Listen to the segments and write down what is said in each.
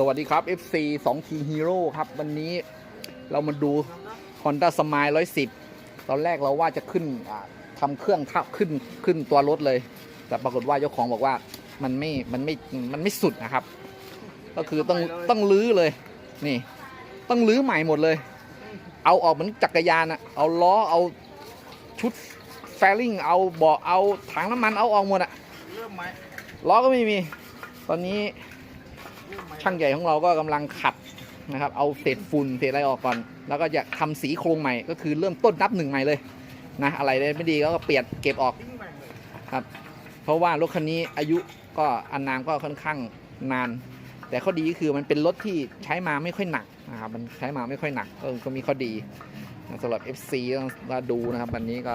สวัสดีครับ FC 2 T Hero ครับ วันนี้เรามาดู Honda Smile 110 ตอนแรกเราว่าจะขึ้นอ่าทำเครื่องทับขึ้นขึ้นตัวรถเลย แต่ปรากฏว่าเจ้าของบอกว่ามันไม่มันไม่มันไม่สุดนะครับ ก็คือต้องต้องลื้อเลยนี่ ต้องลื้อใหม่หมดเลย เอาออกเหมือนจักรยานอะเอาล้อเอาชุดแฟลิงเอาเบาะเอาถังน้ำมันเอาออกหมดอะเริ่มไหมล้อก็ไม่มี ตอนนี้เริ่มไหม ช่างใหญ่ของเราก็กำลังขัดนะครับ เอาเศษฝุ่นเศษอะไรออกก่อน แล้วก็จะทำสีโครงใหม่ ก็คือเริ่มต้นนับหนึ่งใหม่เลยนะอะไรไม่ดีก็เปลี่ยนเก็บออกครับ เพราะว่ารถคันนี้อายุก็อันนามก็ค่อนข้างนาน แต่ข้อดีก็คือมันเป็นรถที่ใช้มาไม่ค่อยหนักนะครับมันใช้มาไม่ค่อยหนักเออก็มีข้อดี สำหรับ FC ต้องมาดูนะครับวันนี้ก็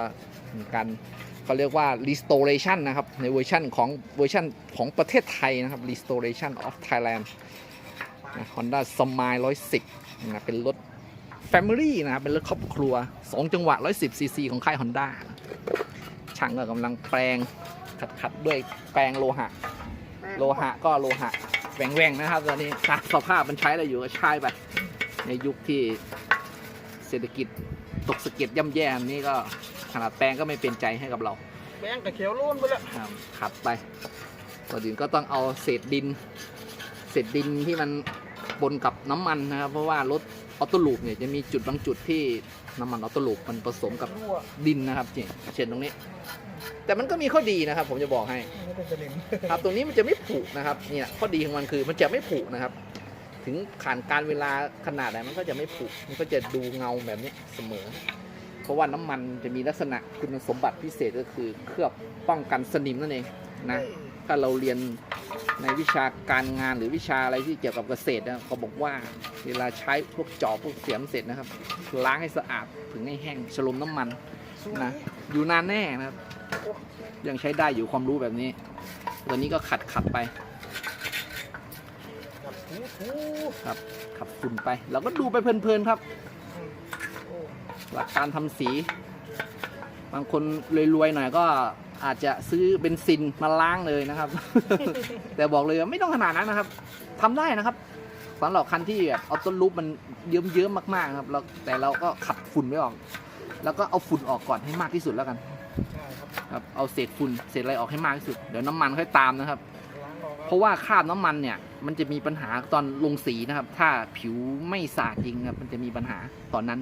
การเขาเรียกว่า restoration นะครับ ในเวอร์ชันของเวอร์ชันของประเทศไทยนะครับ restoration of Thailand นะ Honda Smile 110นะเป็นรถ Family นะครับเป็นรถครอบครัว 2 จังหวะ 110 cc ของค่าย Honda ช่างก็กำลังแปลงขัดขัดด้วยแปลงโลหะ โลหะก็โลหะแหว่งๆนะครับตอนนี้สภาพมันใช้อะไรอยู่ก็ใช้ไปในยุคที่ ศรษฐกิจตกสะเก็ดย่ำแย่แบบนี้ก็ขนาดแปลงก็ไม่เป็นใจให้กับเราแบงกับเขียวล้วนไปแล้วครับขัดไปก่อนอื่นก็ต้องเอาเศษดิน เศษดินที่มันปนกับน้ำมันนะครับ เพราะว่ารถออโต้ลูปเนี่ยจะมีจุดบางจุดที่น้ำมันออโต้ลูปมันผสมกับรั่วดินนะครับเช่นตรงนี้ แต่มันก็มีข้อดีนะครับ ผมจะบอกให้ไม่เป็นสนิมครับตรงนี้มันจะไม่ผุนะครับเนี่ยข้อดีของมันคือมันจะไม่ผุนะครับ ถึงผ่านการเวลาขนาดไหนมันก็จะไม่ผุมันก็จะดูเงาแบบนี้เสมอ เพราะว่าน้ำมันจะมีลักษณะคุณสมบัติพิเศษก็คือเคลือบป้องกันสนิมนั่นเองนะถ้าเราเรียนในวิชาการงานหรือวิชาอะไรที่เกี่ยวกับเกษตรนะเขาบอกว่าเวลาใช้พวกจอบพวกเสียมเสร็จนะครับ ล้างให้สะอาดผึงให้แห้งฉลมน้ำมันนะอยู่นานแน่นะครับยังใช้ได้อยู่ความรู้แบบนี้ตัวนี้ก็ขัดขัดไป กับขับฝุ่นไป เราก็ดูไปเพลินๆครับ หลักการทำสี บางคนรวยๆหน่อยก็อาจจะซื้อเบนซินมาล้างเลยนะครับ แต่บอกเลยไม่ต้องขนาดนั้นนะครับทำได้นะครับสำหรับคันที่แบบเอาต้นรูปมันเยิ้มๆมากๆครับแล้วแต่เราก็ขัดฝุ่นไม่ออก แล้วก็เอาฝุ่นออกก่อนให้มากที่สุดแล้วกันครับเอาเศษฝุ่นเศษอะไรออกให้มากที่สุด เดี๋ยวน้ำมันค่อยตามนะครับ เพราะว่าคราบน้ำมันเนี่ย มันจะมีปัญหาตอนลงสีนะครับ ถ้าผิวไม่สะอาดจริงครับมันจะมีปัญหาตอนนั้น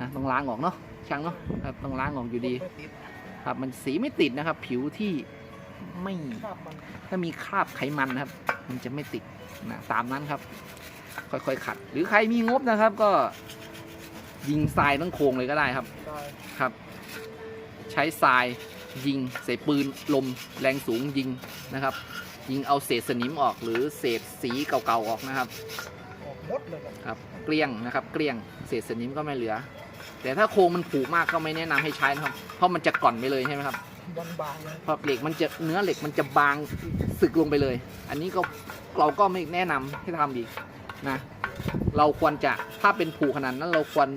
นะต้องล้างออกเนาะช่างเนาะครับต้องล้างออกอยู่ดี ครับมันสีไม่ติดนะครับ ผิวที่ไม่ถ้ามีคราบไขมันนะครับ มันจะไม่ติดนะตามนั้นครับ ค่อยๆขัด หรือใครมีงบนะครับ ก็ยิงทรายทั้งโครงเลยก็ได้ครับครับ ใช้ทรายยิงใส่ปืนลมแรงสูงยิงนะครับ ยิงเอาเศษสนิมออกหรือเศษสีเก่าๆออกนะครับออกหมดเลยครับครับเกลี้ยงนะครับเกลี้ยงเศษสนิมก็ไม่เหลือ แต่ถ้าโครงมันผุมากก็ไม่แนะนำให้ใช้นะครับ เพราะมันจะก่อนไปเลยใช่ไหมครับบางบางๆเลยเพราะเหล็กมันจะเนื้อเหล็กมันจะบางสึกลงไปเลย อันนี้ก็เราก็ไม่แนะนำให้ทำอีกนะเราควรจะถ้าเป็นผูขนาดนั้นเราควร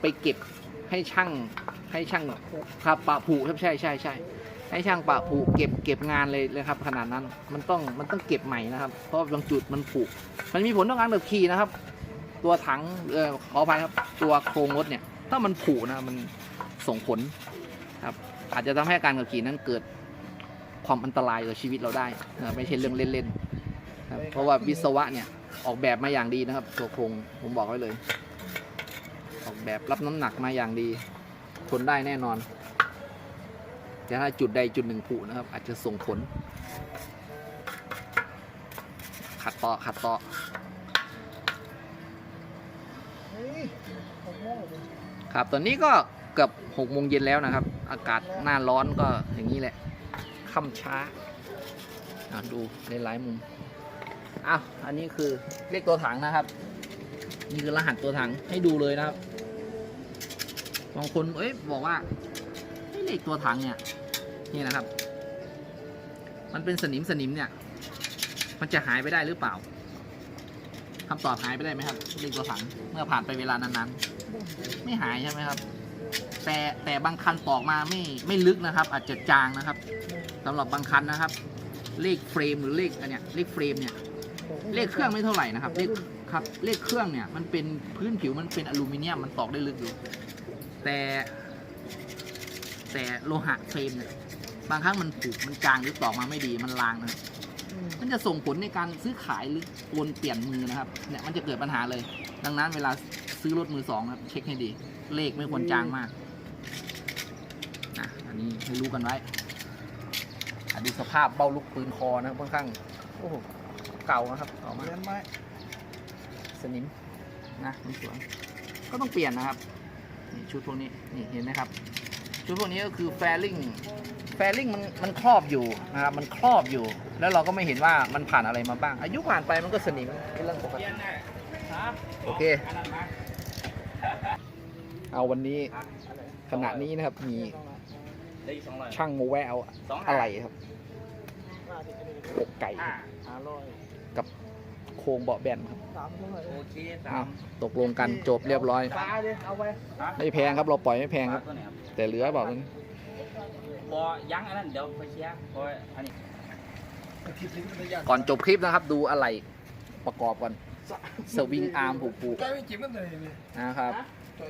ไปเก็บให้ช่างให้ช่างครับปะผูครับใช่ใช่ใช่ ให้ช่างปะผูเก็บเก็บงานเลยเลยครับ ขนาดนั้นมันต้องมันต้องเก็บใหม่นะครับเพราะบางจุดมันผุมันมีผลต่อการขับขี่นะครับ ตัวถังเออขออภัยครับตัวโครงรถเนี่ยถ้ามันผุนะมันส่งผลครับ อาจจะทำให้การขับขี่นั้นเกิดความอันตรายกับชีวิตเราได้นะไม่ใช่เรื่องเล่นๆครับเพราะว่าวิศวะเนี่ยออกแบบมาอย่างดีนะครับ ตัวโครงผมบอกไว้เลย ออกแบบรับน้ำหนักมาอย่างดีทนได้แน่นอน แต่ถ้าจุดใดจุดหนึ่งผุนะครับ อาจจะส่งผล ขัดต่อขัดต่อครับตอนนี้ก็เกือบหกโมงเย็นแล้วนะครับ อากาศหน้าร้อนก็อย่างนี้แหละค่ำช้าดูในหลายๆมุมอ้าวอันนี้คือเลขตัวถังนะครับ นี่คือรหัสตัวถังให้ดูเลยนะครับบางคนเอ้ยบอกว่าเลขตัวถังเนี่ย นี่นะครับ มันเป็นสนิมสนิมเนี่ย มันจะหายไปได้หรือเปล่าคำตอบหายไปได้ไหมครับเลขตัวถังเมื่อผ่านไปเวลานานๆ ไม่หายใช่ไหมครับ แต่แต่บางคันตอกมาไม่ไม่ลึกนะครับ อาจจะจางนะครับสำหรับบางคันนะครับ เลขเฟรมหรือเลขอันเนี้ยเลขเฟรมเนี่ยเลขเครื่องไม่เท่าไหร่นะครับ เลขครับ เลขเครื่องเนี่ย มันเป็นพื้นผิวมันเป็นอลูมิเนียมมันตอกได้ลึกอยู่แต่แต่โลหะเฟรมเนี่ย บางครั้งมันผุมันจางหรือตอกมาไม่ดีมันลางนะครับอืมมันจะส่งผลในการซื้อขายหรือโอนเปลี่ยนมือนะครับเนี่ยมันจะเกิดปัญหาเลย ดังนั้นเวลาซื้อรถมือสองนะครับเช็คให้ดี เลขไม่ควรจางมากนะอันนี้ให้รู้กันไว้อะดูสภาพเบ้าลูกปืนคอนะครับค่อนข้างโอ้โหเก่านะครับเก่ามากเรียนไหมสนิมนะไม่สวยก็ต้องเปลี่ยนนะครับนี่ชุดพวกนี้นี่เห็นไหมครับ ชุดพวกนี้ก็คือแฟลิงแฟลิงมันมันครอบอยู่นะครับมันครอบอยู่ แล้วเราก็ไม่เห็นว่ามันผ่านอะไรมาบ้าง อายุผ่านไปมันก็สนิมเป็นเรื่องปกติโอเค เอาวันนี้ขณะนี้นะครับมีได้สองร้อยช่างโมแวะเอาสองอะไรครับห้าสิบอันนี้อกไก่อ่าห้าร้อยกับโครงเบาะแบนครับสามเท่าไหร่โอเคสาอ้าวมตกลงกันจบเรียบร้อยฟ้าเลยเอาไปไม่แพงครับเราปล่อยไม่แพงครับตัวไหนครับแต่เหลือเปล่านั้น พอยังอันนั้นเดี๋ยวไปเคลียร์เพราะว่าอันนี้ผิดลิ้นมันยากก่อนจบคลิปนะครับ ดูอะไรประกอบก่อนสวิงอาร์มผูกผูกใกล้ไม่จิ้มมันเลยนี่นะครับใช่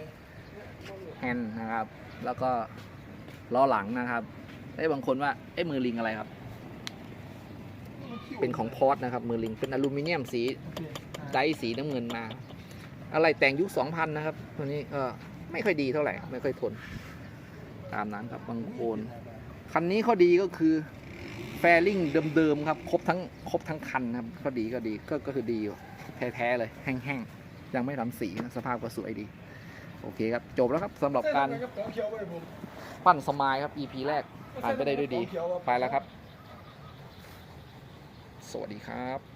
แฮนด์นะครับ แล้วก็ล้อหลังนะครับไอ้ยบางคนว่าไอ้ยมือลิงอะไรครับ เป็นของพอร์ตนะครับ มือลิงเป็นอลูมิเนียมสีโอเคไดร์สีน้ำเงินมา อะไรแต่งยุค2000นะครับตัวนี้ก็ไม่ค่อยดีเท่าไหร่ ไม่ค่อยทน ตามนั้นครับบางโคน คันนี้ข้อดีก็คือแฟลิงเดิมๆครับ ครบทั้งครบทั้งคันนะครับข้อดีก็ดีก็ก็คือดีอยู่แท้ๆเลยแห้งๆ ยังไม่ทำสีนะสภาพก็สวยดี โอเคครับ จบแล้วครับสำหรับการปั้นสมายครับ EP แรกผ่านไปได้ด้วยดี ไปแล้วครับ สวัสดีครับ